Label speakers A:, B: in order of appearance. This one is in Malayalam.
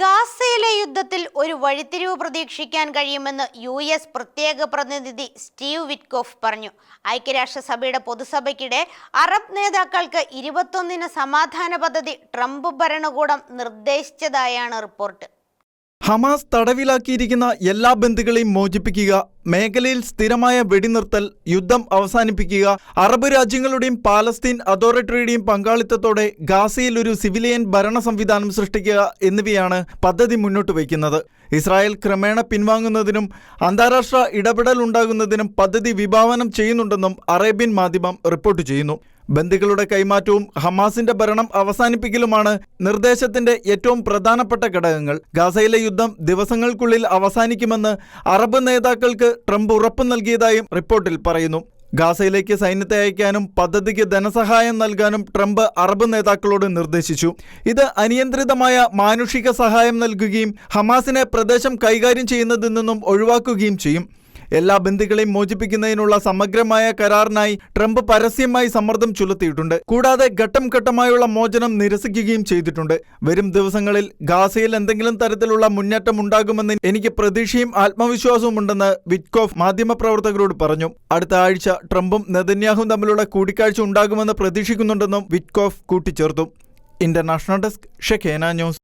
A: ഗാസയിലെ യുദ്ധത്തിൽ ഒരു വഴിത്തിരിവ് പ്രതീക്ഷിക്കാൻ കഴിയുമെന്ന് യു എസ് പ്രത്യേക പ്രതിനിധി സ്റ്റീവ് വിറ്റ്കോഫ് പറഞ്ഞു. ഐക്യരാഷ്ട്രസഭയുടെ പൊതുസഭയ്ക്കിടെ അറബ് നേതാക്കൾക്ക് ഇരുപത്തൊന്നിന് സമാധാന പദ്ധതി ട്രംപ് ഭരണകൂടം നിർദ്ദേശിച്ചതായാണ് റിപ്പോർട്ട്.
B: ഹമാസ് തടവിലാക്കിയിരിക്കുന്ന എല്ലാ ബന്ധുക്കളെയും മോചിപ്പിക്കുക മേഖലയിൽ സ്ഥിരമായ വെടിനിർത്തൽ യുദ്ധം അവസാനിപ്പിക്കുക അറബ് രാജ്യങ്ങളുടെയും പാലസ്തീൻ അതോറിറ്റിയുടെയും പങ്കാളിത്തത്തോടെ ഗാസയിൽ ഒരു സിവിലിയൻ ഭരണ സംവിധാനം സൃഷ്ടിക്കുക എന്നിവയാണ് പദ്ധതി മുന്നോട്ട് വയ്ക്കുന്നത്. ഇസ്രായേൽ ക്രമേണ പിൻവാങ്ങുന്നതിനും അന്താരാഷ്ട്ര ഇടപെടൽ ഉണ്ടാകുന്നതിനും പദ്ധതി വിഭാവനം ചെയ്യുന്നുണ്ടെന്നും അറേബ്യൻ മാധ്യമം റിപ്പോർട്ട് ചെയ്യുന്നു. ബന്ദികളുടെ കൈമാറ്റവും ഹമാസിന്റെ ഭരണം അവസാനിപ്പിക്കലുമാണ് നിർദ്ദേശത്തിന്റെ ഏറ്റവും പ്രധാനപ്പെട്ട ഘടകങ്ങൾ. ഗാസയിലെ യുദ്ധം ദിവസങ്ങൾക്കുള്ളിൽ അവസാനിക്കുമെന്ന് അറബ് നേതാക്കൾക്ക് ട്രംപ് ഉറപ്പ് നൽകിയതായും റിപ്പോർട്ടിൽ പറയുന്നു. ഗാസയിലേക്ക് സൈന്യത്തെ അയക്കാനും പദ്ധതിക്ക് ധനസഹായം നൽകാനും ട്രംപ് അറബ് നേതാക്കളോട് നിർദ്ദേശിച്ചു. ഇത് അനിയന്ത്രിതമായ മാനുഷിക സഹായം നൽകുകയും ഹമാസിനെ പ്രദേശം കൈകാര്യം ചെയ്യുന്നതിൽ നിന്നും ഒഴിവാക്കുകയും ചെയ്യും. എല്ലാ ബന്ധുക്കളെയും മോചിപ്പിക്കുന്നതിനുള്ള സമഗ്രമായ കരാറിനായി ട്രംപ് പരസ്യമായി സമ്മർദ്ദം ചുലത്തിയിട്ടുണ്ട്. കൂടാതെ ഘട്ടം ഘട്ടമായുള്ള മോചനം നിരസിക്കുകയും ചെയ്തിട്ടുണ്ട്. വരും ദിവസങ്ങളിൽ ഗാസയിൽ എന്തെങ്കിലും തരത്തിലുള്ള മുന്നേറ്റം ഉണ്ടാകുമെന്ന് എനിക്ക് പ്രതീക്ഷയും ആത്മവിശ്വാസവും ഉണ്ടെന്ന് വിറ്റ്കോഫ് മാധ്യമപ്രവർത്തകരോട് പറഞ്ഞു. അടുത്ത ആഴ്ച ട്രംപും നെതന്യാഹും തമ്മിലുള്ള കൂടിക്കാഴ്ച ഉണ്ടാകുമെന്ന് പ്രതീക്ഷിക്കുന്നുണ്ടെന്നും വിറ്റ്കോഫ് കൂട്ടിച്ചേർത്തു. International desk Shekinah news.